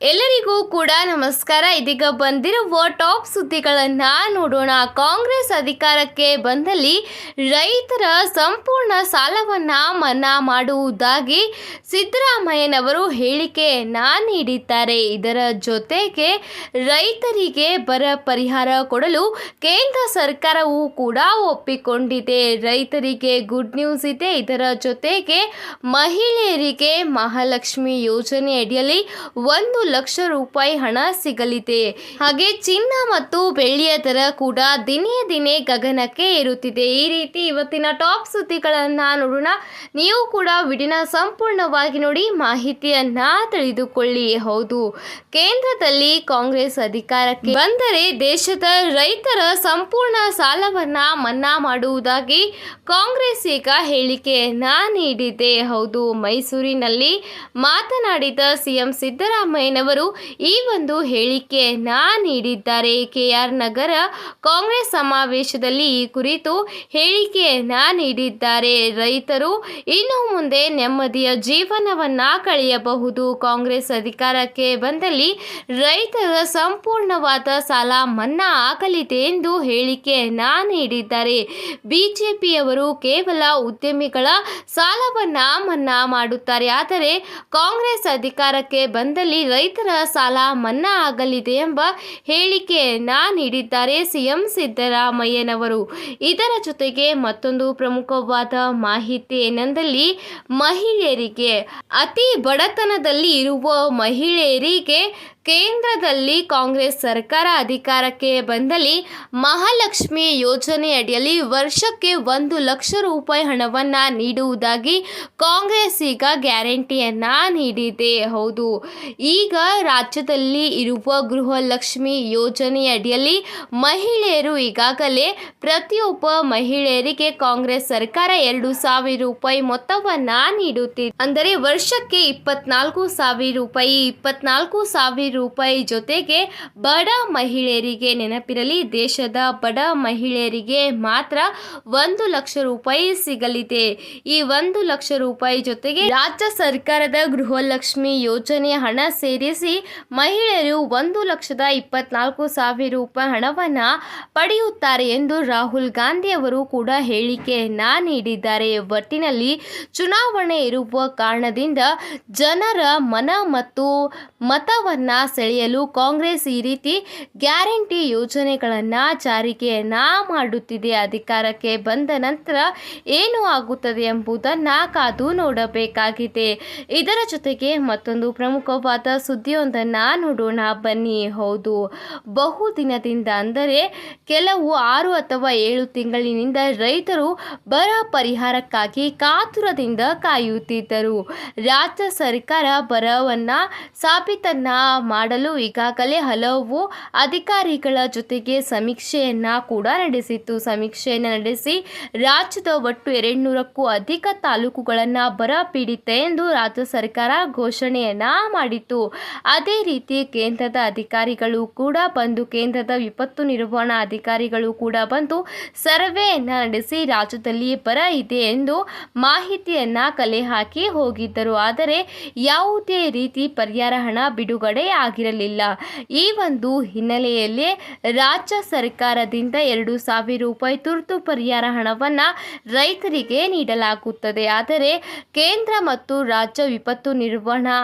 ಎಲ್ಲರಿಗೂ ಕೂಡ ನಮಸ್ಕಾರ. ಇದೀಗ ಬಂದಿರುವ ಟಾಪ್ ಸುದ್ದಿಗಳನ್ನ ನೋಡೋಣ. ಕಾಂಗ್ರೆಸ್ ಅಧಿಕಾರಕ್ಕೆ ಬಂದಲ್ಲಿ ರೈತರ ಸಂಪೂರ್ಣ ಸಾಲವನ್ನ ಮನ್ನಾ ಮಾಡುವುದಾಗಿ ಸಿದ್ದರಾಮಯ್ಯನವರು ಹೇಳಿಕೆಯನ್ನ ನೀಡಿದ್ದಾರೆ. ಇದರ ಜೊತೆಗೆ ರೈತರಿಗೆ ಬರ ಪರಿಹಾರ ಕೊಡಲು ಕೇಂದ್ರ ಸರ್ಕಾರವು ಕೂಡ ಒಪ್ಪಿಕೊಂಡಿದೆ. ರೈತರಿಗೆ ಗುಡ್ ನ್ಯೂಸ್ ಇದೆ. ಇದರ ಜೊತೆಗೆ ಮಹಿಳೆಯರಿಗೆ ಮಹಾಲಕ್ಷ್ಮಿ ಯೋಜನೆ ಅಡಿಯಲ್ಲಿ ಒಂದು ಲಕ್ಷ ರೂಪಾಯಿ ಹಣ ಸಿಗಲಿದೆ. ಹಾಗೆ ಚಿನ್ನ ಮತ್ತು ಬೆಳ್ಳಿಯ ದರ ಕೂಡ ದಿನೇ ದಿನೇ ಗಗನಕ್ಕೆ ಏರುತ್ತಿದೆ. ಈ ರೀತಿ ಇವತ್ತಿನ ಟಾಪ್ ಸುದ್ದಿಗಳನ್ನು ನೋಡೋಣ. ನೀವು ಕೂಡ ವಿಡಿಯೋನ ಸಂಪೂರ್ಣವಾಗಿ ನೋಡಿ ಮಾಹಿತಿಯನ್ನ ತಿಳಿದುಕೊಳ್ಳಿ. ಹೌದು, ಕೇಂದ್ರದಲ್ಲಿ ಕಾಂಗ್ರೆಸ್ ಅಧಿಕಾರಕ್ಕೆ ಬಂದರೆ ದೇಶದ ರೈತರ ಸಂಪೂರ್ಣ ಸಾಲವನ್ನ ಮನ್ನಾ ಮಾಡುವುದಾಗಿ ಕಾಂಗ್ರೆಸ್ ಈಗ ಹೇಳಿಕೆಯನ್ನ ನೀಡಿದೆ. ಹೌದು, ಮೈಸೂರಿನಲ್ಲಿ ಮಾತನಾಡಿದ ಸಿಎಂ ಸಿದ್ದರಾಮಯ್ಯನವರು ಈ ಒಂದು ಹೇಳಿಕೆಯನ್ನ ನೀಡಿದ್ದಾರೆ. ಕೆಆರ್ ನಗರ ಕಾಂಗ್ರೆಸ್ ಸಮಾವೇಶದಲ್ಲಿ ಈ ಕುರಿತು ಹೇಳಿಕೆಯನ್ನ ನೀಡಿದ್ದಾರೆ. ರೈತರು ಇನ್ನು ಮುಂದೆ ನೆಮ್ಮದಿಯ ಜೀವನವನ್ನ ಕಳೆಯಬಹುದು. ಕಾಂಗ್ರೆಸ್ ಅಧಿಕಾರಕ್ಕೆ ಬಂದಲ್ಲಿ ರೈತರ ಸಂಪೂರ್ಣವಾದ ಸಾಲ ಮನ್ನಾ ಆಗಲಿದೆ ಎಂದು ಹೇಳಿಕೆಯನ್ನ ನೀಡಿದ್ದಾರೆ. ಬಿಜೆಪಿಯವರು ಕೇವಲ ಉದ್ಯಮಿಗಳ ಸಾಲವನ್ನ ಮನ್ನಾ ಮಾಡುತ್ತಾರೆ. ಆದರೆ ಕಾಂಗ್ರೆಸ್ ಅಧಿಕಾರಕ್ಕೆ ಬಂದಲ್ಲಿ ರೈತರ ಸಾಲ ಮನ್ನಾ ಆಗಲಿದೆ ಎಂಬ ಹೇಳಿಕೆಯನ್ನ ನೀಡಿದ್ದಾರೆ ಸಿಎಂ ಸಿದ್ದರಾಮಯ್ಯನವರು. ಇದರ ಜೊತೆಗೆ ಮತ್ತೊಂದು ಪ್ರಮುಖವಾದ ಮಾಹಿತಿ ಏನೆಂದಲ್ಲಿ, ಮಹಿಳೆಯರಿಗೆ, ಅತಿ ಬಡತನದಲ್ಲಿ ಇರುವ ಮಹಿಳೆಯರಿಗೆ ಕೇಂದ್ರದಲ್ಲಿ ಕಾಂಗ್ರೆಸ್ ಸರ್ಕಾರ ಅಧಿಕಾರಕ್ಕೆ ಬಂದಲ್ಲಿ ಮಹಾಲಕ್ಷ್ಮಿ ಯೋಜನೆ ಅಡಿಯಲ್ಲಿ ವರ್ಷಕ್ಕೆ ಒಂದು ಲಕ್ಷ ರೂಪಾಯಿ ಹಣವನ್ನ ನೀಡುವುದಾಗಿ ಕಾಂಗ್ರೆಸ್ ಈಗ ಗ್ಯಾರಂಟಿಯನ್ನ ನೀಡಿದೆ. ಹೌದು, ಈಗ ರಾಜ್ಯದಲ್ಲಿ ಇರುವ ಗೃಹಲಕ್ಷ್ಮಿ ಯೋಜನೆ ಅಡಿಯಲ್ಲಿ ಮಹಿಳೆಯರು ಈಗಾಗಲೇ ಪ್ರತಿಯೊಬ್ಬ ಮಹಿಳೆಯರಿಗೆ ಕಾಂಗ್ರೆಸ್ ಸರ್ಕಾರ ಎರಡು ಸಾವಿರ ರೂಪಾಯಿ ಮೊತ್ತವನ್ನ ನೀಡುತ್ತಿದೆ. ಅಂದರೆ ವರ್ಷಕ್ಕೆ ಇಪ್ಪತ್ನಾಲ್ಕು ಸಾವಿರ ರೂಪಾಯಿ, ಇಪ್ಪತ್ನಾಲ್ಕು ಸಾವಿರ ರೂಪಾಯಿ ಜೊತೆಗೆ ಬಡ ಮಹಿಳೆಯರಿಗೆ ನೆನಪಿರಲಿ, ದೇಶದ ಬಡ ಮಹಿಳೆಯರಿಗೆ ಮಾತ್ರ ಒಂದು ಲಕ್ಷ ರೂಪಾಯಿ ಸಿಗಲಿದೆ. ಈ ಒಂದು ಲಕ್ಷ ರೂಪಾಯಿ ಜೊತೆಗೆ ರಾಜ್ಯ ಸರ್ಕಾರದ ಗೃಹಲಕ್ಷ್ಮಿ ಯೋಜನೆ ಹಣ ಸೇರಿಸಿ ಮಹಿಳೆಯರು ಒಂದು ಲಕ್ಷದ ಇಪ್ಪತ್ನಾಲ್ಕು ಸಾವಿರ ರೂಪಾಯಿ ಹಣವನ್ನ ಪಡೆಯುತ್ತಾರೆ ಎಂದು ರಾಹುಲ್ ಗಾಂಧಿ ಅವರು ಕೂಡ ಹೇಳಿಕೆಯನ್ನ ನೀಡಿದ್ದಾರೆ. ಒಟ್ಟಿನಲ್ಲಿ ಚುನಾವಣೆ ಇರುವ ಕಾರಣದಿಂದ ಜನರ ಮನ ಮತ್ತು ಮತವನ್ನ ಸೆಳೆಯಲು ಕಾಂಗ್ರೆಸ್ ಈ ರೀತಿ ಗ್ಯಾರಂಟಿ ಯೋಜನೆಗಳನ್ನು ಜಾರಿಗೆಯನ್ನ ಮಾಡುತ್ತಿದೆ. ಅಧಿಕಾರಕ್ಕೆ ಬಂದ ನಂತರ ಏನು ಆಗುತ್ತದೆ ಎಂಬುದನ್ನು ಕಾದು ನೋಡಬೇಕಾಗಿದೆ. ಇದರ ಜೊತೆಗೆ ಮತ್ತೊಂದು ಪ್ರಮುಖವಾದ ಸುದ್ದಿಯೊಂದನ್ನು ನೋಡೋಣ. ಬನ್ನಿ, ಹೌದು. ಬಹುದಿನದಿಂದ ಅಂದರೆ ಕೆಲವು ಆರು ಅಥವಾ ಏಳು ತಿಂಗಳಿನಿಂದ ರೈತರು ಬರ ಪರಿಹಾರಕ್ಕಾಗಿ ಕಾತುರದಿಂದ ಕಾಯುತ್ತಿದ್ದರು. ರಾಜ್ಯ ಸರ್ಕಾರ ಬರವನ್ನ ಸಾಬೀತನ್ನ ಮಾಡಲು ಈಗಾಗಲೇ ಹಲವು ಅಧಿಕಾರಿಗಳ ಜೊತೆಗೆ ಸಮೀಕ್ಷೆಯನ್ನು ಕೂಡ ನಡೆಸಿತ್ತು. ಸಮೀಕ್ಷೆಯನ್ನು ನಡೆಸಿ ರಾಜ್ಯದ ಒಟ್ಟು ಎರಡ್ನೂರಕ್ಕೂ ಅಧಿಕ ತಾಲೂಕುಗಳನ್ನು ಬರ ಪೀಡಿತ ಎಂದು ರಾಜ್ಯ ಸರ್ಕಾರ ಘೋಷಣೆಯನ್ನು ಮಾಡಿತ್ತು. ಅದೇ ರೀತಿ ಕೇಂದ್ರದ ಅಧಿಕಾರಿಗಳು ಕೂಡ ಬಂದು, ಕೇಂದ್ರದ ವಿಪತ್ತು ನಿರ್ವಹಣಾ ಅಧಿಕಾರಿಗಳು ಕೂಡ ಬಂದು ಸರ್ವೆಯನ್ನು ನಡೆಸಿ ರಾಜ್ಯದಲ್ಲಿ ಬರ ಇದೆ ಎಂದು ಮಾಹಿತಿಯನ್ನು ಕಲೆ ಹಾಕಿ ಹೋಗಿದ್ದರು. ಆದರೆ ಯಾವುದೇ ರೀತಿ ಪರಿಹಾರ ಹಣ ಬಿಡುಗಡೆ ಆಗಿರಲಿಲ್ಲ. ಈ ಒಂದು ಹಿನ್ನೆಲೆಯಲ್ಲಿ ರಾಜ್ಯ ಸರ್ಕಾರದಿಂದ ಎರಡು ಸಾವಿರ ರೂಪಾಯಿ ತುರ್ತು ಪರಿಹಾರ ಹಣವನ್ನು ರೈತರಿಗೆ ನೀಡಲಾಗುತ್ತದೆ. ಆದರೆ ಕೇಂದ್ರ ಮತ್ತು ರಾಜ್ಯ ವಿಪತ್ತು ನಿರ್ವಹಣಾ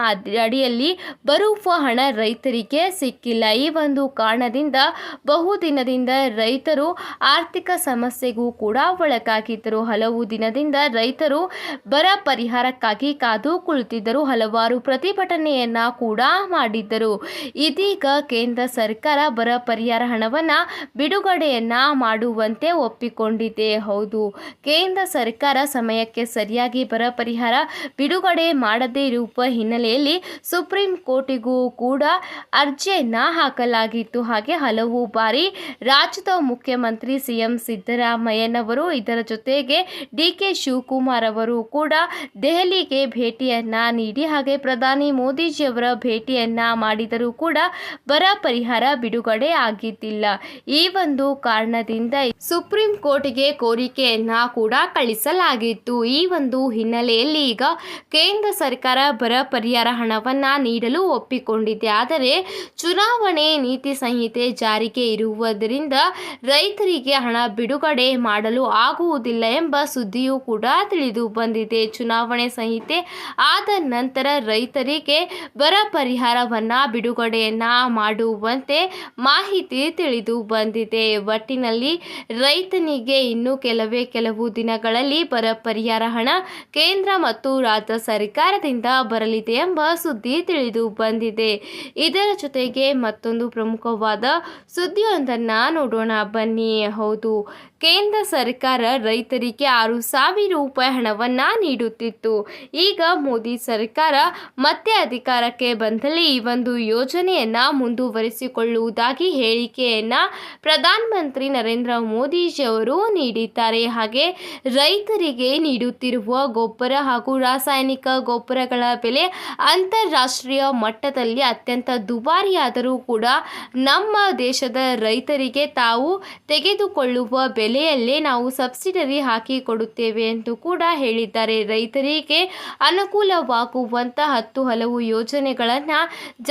ಅಡಿಯಲ್ಲಿ ಬರುವ ಹಣ ರೈತರಿಗೆ ಸಿಕ್ಕಿಲ್ಲ. ಈ ಒಂದು ಕಾರಣದಿಂದ ಬಹುದಿನದಿಂದ ರೈತರು ಆರ್ಥಿಕ ಸಮಸ್ಯೆಗೂ ಕೂಡ ಒಳಗಾಗಿದ್ದರು. ಹಲವು ದಿನದಿಂದ ರೈತರು ಬರ ಪರಿಹಾರಕ್ಕಾಗಿ ಕಾದು ಕುಳಿತಿದ್ದರು. ಹಲವಾರು ಪ್ರತಿಭಟನೆಯನ್ನ ಕೂಡ ಮಾಡಿದ್ದರು. ಇದೀಗ ಕೇಂದ್ರ ಸರ್ಕಾರ ಬರ ಪರಿಹಾರ ಹಣವನ್ನು ಬಿಡುಗಡೆಯನ್ನ ಮಾಡುವಂತೆ ಒಪ್ಪಿಕೊಂಡಿದೆ. ಹೌದು, ಕೇಂದ್ರ ಸರ್ಕಾರ ಸಮಯಕ್ಕೆ ಸರಿಯಾಗಿ ಬರ ಪರಿಹಾರ ಬಿಡುಗಡೆ ಮಾಡದೇ ಇರುವ ಹಿನ್ನೆಲೆಯಲ್ಲಿ ಸುಪ್ರೀಂ ಕೋರ್ಟಿಗೂ ಕೂಡ ಅರ್ಜಿಯನ್ನು ಹಾಕಲಾಗಿತ್ತು. ಹಾಗೆ ಹಲವು ಬಾರಿ ರಾಜ್ಯದ ಮುಖ್ಯಮಂತ್ರಿ ಸಿಎಂ ಸಿದ್ದರಾಮಯ್ಯನವರು ಇದರ ಜೊತೆಗೆ ಡಿ ಕೆ ಶಿವಕುಮಾರ್ ಅವರು ಕೂಡ ದೆಹಲಿಗೆ ಭೇಟಿಯನ್ನ ನೀಡಿ, ಹಾಗೆ ಪ್ರಧಾನಿ ಮೋದಿಜಿಯವರ ಭೇಟಿಯನ್ನ ಮಾಡಿ ಮಾಡಿದರೂ ಕೂಡ ಬರ ಪರಿಹಾರ ಬಿಡುಗಡೆ ಆಗಿದ್ದಿಲ್ಲ. ಈ ಒಂದು ಕಾರಣದಿಂದ ಸುಪ್ರೀಂ ಕೋರ್ಟ್ಗೆ ಕೋರಿಕೆಯನ್ನ ಕೂಡ ಕಳಿಸಲಾಗಿತ್ತು. ಈ ಒಂದು ಹಿನ್ನೆಲೆಯಲ್ಲಿ ಈಗ ಕೇಂದ್ರ ಸರ್ಕಾರ ಬರ ಪರಿಹಾರ ಹಣವನ್ನ ನೀಡಲು ಒಪ್ಪಿಕೊಂಡಿದೆ. ಆದರೆ ಚುನಾವಣೆ ನೀತಿ ಸಂಹಿತೆ ಜಾರಿಗೆ ಇರುವುದರಿಂದ ರೈತರಿಗೆ ಹಣ ಬಿಡುಗಡೆ ಮಾಡಲು ಆಗುವುದಿಲ್ಲ ಎಂಬ ಸುದ್ದಿಯೂ ಕೂಡ ತಿಳಿದು ಬಂದಿದೆ. ಚುನಾವಣೆ ಸಂಹಿತೆ ಆದ ನಂತರ ರೈತರಿಗೆ ಬರ ಪರಿಹಾರವನ್ನ ಬಿಡುಗಡೆಯನ್ನ ಮಾಡುವಂತೆ ಮಾಹಿತಿ ತಿಳಿದು ಬಂದಿದೆ. ಒಟ್ಟಿನಲ್ಲಿ ರೈತನಿಗೆ ಇನ್ನು ಕೆಲವೇ ಕೆಲವು ದಿನಗಳಲ್ಲಿ ಬರ ಪರಿಹಾರ ಹಣ ಕೇಂದ್ರ ಮತ್ತು ರಾಜ್ಯ ಸರ್ಕಾರದಿಂದ ಬರಲಿದೆ ಎಂಬ ಸುದ್ದಿ ತಿಳಿದು ಬಂದಿದೆ. ಇದರ ಜೊತೆಗೆ ಮತ್ತೊಂದು ಪ್ರಮುಖವಾದ ಸುದ್ದಿಯೊಂದನ್ನು ನೋಡೋಣ. ಬನ್ನಿ. ಹೌದು, ಕೇಂದ್ರ ಸರ್ಕಾರ ರೈತರಿಗೆ ಆರು ಸಾವಿರ ರೂಪಾಯಿ ಹಣವನ್ನು ನೀಡುತ್ತಿತ್ತು. ಈಗ ಮೋದಿ ಸರ್ಕಾರ ಮತ್ತೆ ಅಧಿಕಾರಕ್ಕೆ ಬಂದಲ್ಲಿ ಈ ಒಂದು ಯೋಜನೆಯನ್ನ ಮುಂದುವರಿಸಿಕೊಳ್ಳುವುದಾಗಿ ಹೇಳಿಕೆಯನ್ನ ಪ್ರಧಾನಮಂತ್ರಿ ನರೇಂದ್ರ ಮೋದಿಜಿಯವರು ನೀಡಿದ್ದಾರೆ. ಹಾಗೆ ರೈತರಿಗೆ ನೀಡುತ್ತಿರುವ ಗೊಬ್ಬರ ಹಾಗೂ ರಾಸಾಯನಿಕ ಗೊಬ್ಬರಗಳ ಬೆಲೆ ಅಂತಾರಾಷ್ಟ್ರೀಯ ಮಟ್ಟದಲ್ಲಿ ಅತ್ಯಂತ ದುಬಾರಿಯಾದರೂ ಕೂಡ ನಮ್ಮ ದೇಶದ ರೈತರಿಗೆ ತಾವು ತೆಗೆದುಕೊಳ್ಳುವ ಬೆಲೆಯಲ್ಲೇ ನಾವು ಸಬ್ಸಿಡರಿ ಹಾಕಿ ಕೊಡುತ್ತೇವೆ ಎಂದು ಕೂಡ ಹೇಳಿದ್ದಾರೆ. ರೈತರಿಗೆ ಅನುಕೂಲವಾಗುವಂತ ಹತ್ತು ಹಲವು ಯೋಜನೆಗಳನ್ನು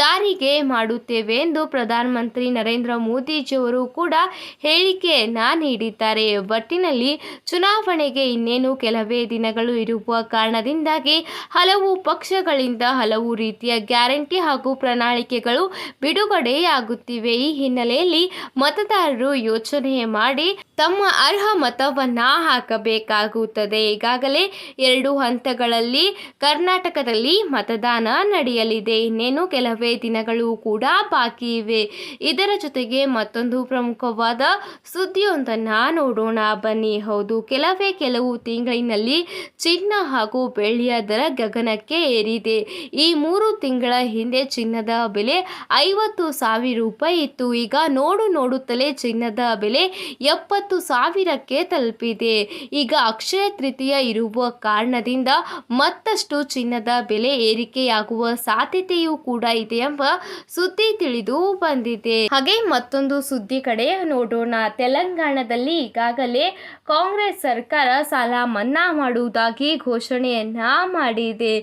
ಜಾರಿಗೆ ಮಾಡುತ್ತೇವೆ ಎಂದು ಪ್ರಧಾನಮಂತ್ರಿ ನರೇಂದ್ರ ಮೋದಿಜಿಯವರು ಕೂಡ ಹೇಳಿಕೆಯನ್ನ ನೀಡಿದ್ದಾರೆ. ಒಟ್ಟಿನಲ್ಲಿ ಚುನಾವಣೆಗೆ ಇನ್ನೇನು ಕೆಲವೇ ದಿನಗಳು ಇರುವ ಕಾರಣದಿಂದಾಗಿ ಹಲವು ಪಕ್ಷಗಳಿಂದ ಹಲವು ರೀತಿಯ ಗ್ಯಾರಂಟಿ ಹಾಗೂ ಪ್ರಣಾಳಿಕೆಗಳು ಬಿಡುಗಡೆಯಾಗುತ್ತಿವೆ. ಈ ಹಿನ್ನೆಲೆಯಲ್ಲಿ ಮತದಾರರು ಯೋಚನೆ ಮಾಡಿ ತಮ್ಮ ಅರ್ಹ ಮತವನ್ನ ಹಾಕಬೇಕಾಗುತ್ತದೆ. ಈಗಾಗಲೇ ಎರಡು ಹಂತಗಳಲ್ಲಿ ಕರ್ನಾಟಕದಲ್ಲಿ ಮತದಾನ ನಡೆಯಲಿದೆ. ಇನ್ನೇನು ಕೆಲವೇ ದಿನಗಳು ಕೂಡ ಬಾಕಿ ಇವೆ. ಇದರ ಜೊತೆಗೆ ಮತ್ತೊಂದು ಪ್ರಮುಖವಾದ ಸುದ್ದಿಯೊಂದನ್ನ ನೋಡೋಣ. ಬನ್ನಿ, ಹೌದು, ಕೆಲವೇ ಕೆಲವು ತಿಂಗಳಿನಲ್ಲಿ ಚಿನ್ನ ಹಾಗೂ ಬೆಳ್ಳಿಯ ದರ ಗಗನಕ್ಕೆ ಏರಿದೆ. ಈ ಮೂರು ತಿಂಗಳ ಹಿಂದೆ ಚಿನ್ನದ ಬೆಲೆ ಐವತ್ತು ಸಾವಿರ ರೂಪಾಯಿ ಇತ್ತು. ಈಗ ನೋಡು ನೋಡುತ್ತಲೇ ಚಿನ್ನದ ಬೆಲೆ ಎಪ್ಪತ್ತು ಸಾವಿರಕ್ಕೆ ತಲುಪಿದೆ. ಈಗ ಅಕ್ಷಯ ತೃತೀಯ ಇರುವ ಕಾರಣದಿಂದ ಮತ್ತಷ್ಟು ಚಿನ್ನದ ಬೆಲೆ ಏರಿಕೆಯಾಗುವ ಸಾಧ್ಯತೆಯೂ ಕೂಡ ಇದೆ ಎಂಬ ಸುದ್ದಿ ತಿಳಿದು ಬಂದಿದೆ. ಹಾಗೆ ಮತ್ತೊಂದು ಸುದ್ದಿ ಕಡೆ ನೋಡೋಣ. ತೆಲಂಗಾಣದಲ್ಲಿ ಈಗಾಗಲೇ ಕಾಂಗ್ರೆಸ್ ಸರ್ಕಾರ ಸಾಲ ಮನ್ನಾ ಮಾಡುವುದಾಗಿ ಘೋಷಣೆಯನ್ನ ಮಾಡಿದೆ.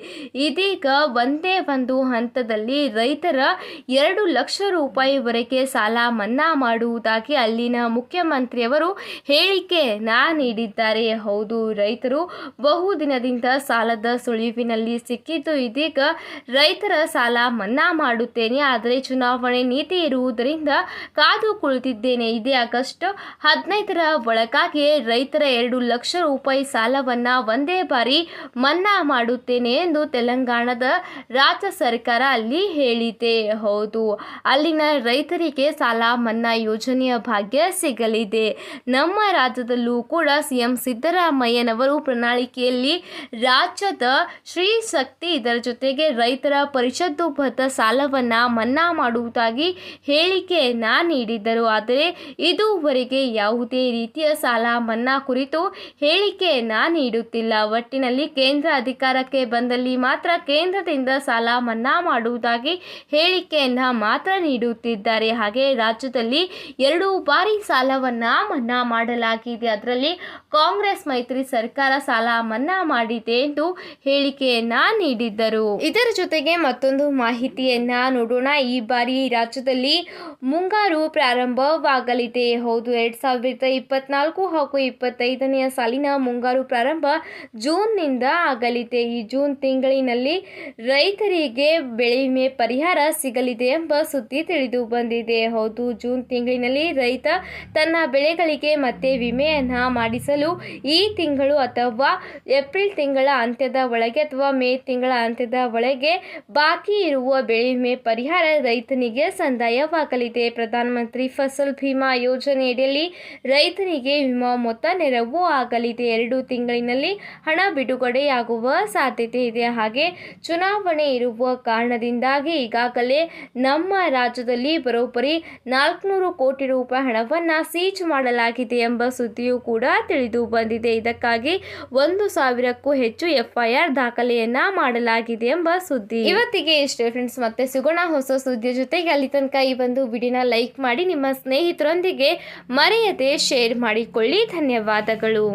ಇದೀಗ ಒಂದೇ ಒಂದು ಹಂತದಲ್ಲಿ ರೈತರ ಎರಡು ಲಕ್ಷ ರೂಪಾಯಿವರೆಗೆ ಸಾಲ ಮನ್ನಾ ಮಾಡುವುದಾಗಿ ಅಲ್ಲಿನ ಮುಖ್ಯಮಂತ್ರಿಯವರು ಹೇಳಿಕೆಯನ್ನ ನೀಡಿದ್ದಾರೆ. ಹೌದು, ರೈತರು ಬಹುದಿನದಿಂದ ಸಾಲದ ಸುಳಿವಿನಲ್ಲಿ ಸಿಕ್ಕಿದ್ದು ಇದೀಗ ರೈತರ ಸಾಲ ಮನ್ನಾ ಮಾಡುತ್ತೇನೆ. ಆದರೆ ಚುನಾವಣೆ ನೀತಿ ಇರುವುದರಿಂದ ಕಾದು ಕುಳಿತಿದ್ದೇನೆ. ಇದೇ ಆಗಸ್ಟ್ ಹದಿನೈದರ ಒಳಗಾಗಿ ರೈತರ ಎರಡು ಲಕ್ಷ ರೂಪಾಯಿ ಸಾಲವನ್ನು ಒಂದೇ ಬಾರಿ ಮನ್ನಾ ಮಾಡುತ್ತೇನೆ ಎಂದು ತೆಲಂಗಾಣದ ರಾಜ್ಯ ಸರ್ಕಾರ ಅಲ್ಲಿ ಹೇಳಿದೆ. ಹೌದು, ಅಲ್ಲಿನ ರೈತರಿಗೆ ಸಾಲ ಮನ್ನಾ ಯೋಜನೆಯ ಭಾಗ್ಯ ಸಿಗಲಿದೆ. ನಮ್ಮ ರಾಜ್ಯದಲ್ಲೂ ಕೂಡ ಸಿಎಂ ಸಿದ್ದರಾಮಯ್ಯನವರು ಪ್ರಣಾಳಿಕೆಯಲ್ಲಿ ರಾಜ್ಯದ ಶ್ರೀ ಶಕ್ತಿ ಇದರ ಜೊತೆಗೆ ರೈತರ ಪರಿಶುದ್ಧಬದ್ಧ ಸಾಲವನ್ನ ಮನ್ನಾ ಮಾಡುವುದಾಗಿ ಹೇಳಿಕೆಯನ್ನು ನೀಡಿದ್ದರು. ಆದರೆ ಇದುವರೆಗೆ ಯಾವುದೇ ರೀತಿಯ ಸಾಲ ಮನ್ನಾ ಕುರಿತು ಹೇಳಿಕೆಯನ್ನು ನೀಡುತ್ತಿಲ್ಲ. ಒಟ್ಟಿನಲ್ಲಿ ಕೇಂದ್ರ ಅಧಿಕಾರಕ್ಕೆ ಬಂದಲ್ಲಿ ಮಾತ್ರ ಕೇಂದ್ರದಿಂದ ಸಾಲ ಮನ್ನಾ ಮಾಡುವುದಾಗಿ ಹೇಳಿಕೆಯನ್ನು ಮಾತ್ರ ನೀಡುತ್ತಿದ್ದಾರೆ. ಹಾಗೆ ರಾಜ್ಯದಲ್ಲಿ ಎರಡು ಬಾರಿ ಸಾಲವನ್ನು ಮನ್ನಾ ಮಾಡಲಾಗಿದೆ. ಅದರಲ್ಲಿ ಕಾಂಗ್ರೆಸ್ ಮೈತ್ರಿ ಸರ್ಕಾರ ಸಾಲ ಮನ್ನಾ ಮಾಡಿದೆ ಎಂದು ಹೇಳಿಕೆಯನ್ನ ನೀಡಿದ್ದರು. ಇದರ ಜೊತೆಗೆ ಮತ್ತೊಂದು ಮಾಹಿತಿಯನ್ನ ನೋಡೋಣ. ಈ ಬಾರಿ ರಾಜ್ಯದಲ್ಲಿ ಮುಂಗಾರು ಪ್ರಾರಂಭವಾಗಲಿದೆ. ಹೌದು, ಎರಡ್ ಸಾವಿರದ ಇಪ್ಪತ್ನಾಲ್ಕು ಹಾಗೂ ಇಪ್ಪತ್ತೈದನೆಯ ಸಾಲಿನ ಮುಂಗಾರು ಪ್ರಾರಂಭ ಜೂನ್ನಿಂದ ಆಗಲಿದೆ. ಈ ಜೂನ್ ತಿಂಗಳಿನಲ್ಲಿ ರೈತರಿಗೆ ಬೆಳೆ ವಿಮೆ ಪರಿಹಾರ ಸಿಗಲಿದೆ ಎಂಬ ಸುದ್ದಿ ತಿಳಿದು ಬಂದಿದೆ. ಹೌದು, ಜೂನ್ ತಿಂಗಳಿನಲ್ಲಿ ರೈತ ತನ್ನ ಬೆಳೆಗಳಿಗೆ ಮತ್ತೆ ವಿಮೆಯನ್ನು ಮಾಡಿಸಲು ಈ ತಿಂಗಳು ಅಥವಾ ಏಪ್ರಿಲ್ ತಿಂಗಳ ಅಂತ್ಯದ ಒಳಗೆ ಅಥವಾ ಮೇ ತಿಂಗಳ ಅಂತ್ಯದ ಒಳಗೆ ಬಾಕಿ ಇರುವ ಬೆಳೆ ವಿಮೆ ಪರಿಹಾರ ರೈತನಿಗೆ ಸಂದಾಯವಾಗಲಿದೆ. ಪ್ರಧಾನಮಂತ್ರಿ ಫಸಲ್ ಭೀಮಾ ಯೋಜನೆಯಡಿಯಲ್ಲಿ ರೈತನಿಗೆ ವಿಮಾ ಮೊತ್ತ ನೆರವು ಆಗಲಿದೆ. ಎರಡು ತಿಂಗಳಿನಲ್ಲಿ ಹಣ ಬಿಡುಗಡೆಯಾಗುವ ಸಾಧ್ಯತೆ ಇದೆ. ಹಾಗೆ ಚುನಾವಣೆ ಇರುವ ಕಾರಣದಿಂದಾಗಿ ಈಗಾಗಲೇ ನಮ್ಮ ರಾಜ್ಯದಲ್ಲಿ ಬರೋಬ್ಬರಿ ನಾಲ್ಕುನೂರು ಕೋಟಿ ರೂಪಾಯಿ ಹಣವನ್ನು ಸೀಜ್ ಮಾಡಲಾಗಿದೆ ಎಂಬ ಸುದ್ದಿಯೂ ಕೂಡ ತಿಳಿದು ಬಂದಿದೆ. ಇದಕ್ಕಾಗಿ ಒಂದು ಸಾವಿರಕ್ಕೂ ಹೆಚ್ಚು ಎಫ್ಐಆರ್ ದಾಖಲೆಯನ್ನ ಮಾಡಲಾಗಿದೆ ಎಂಬ ಸುದ್ದಿ. ಇವತ್ತಿಗೆ ಇಷ್ಟೇ ಫ್ರೆಂಡ್ಸ್ ಮತ್ತೆ ಸಿಗೋಣ. ಹೊಸ ಸುದ್ದಿ ಜೊತೆಗೆ ಅಲ್ಲಿ ತನಕ ಈ ಒಂದು ವಿಡಿಯೋನ ಲೈಕ್ ಮಾಡಿ, ನಿಮ್ಮ ಸ್ನೇಹಿತರೊಂದಿಗೆ ಮರೆಯದೆ ಶೇರ್ ಮಾಡಿಕೊಳ್ಳಿ. ಧನ್ಯವಾದಗಳು.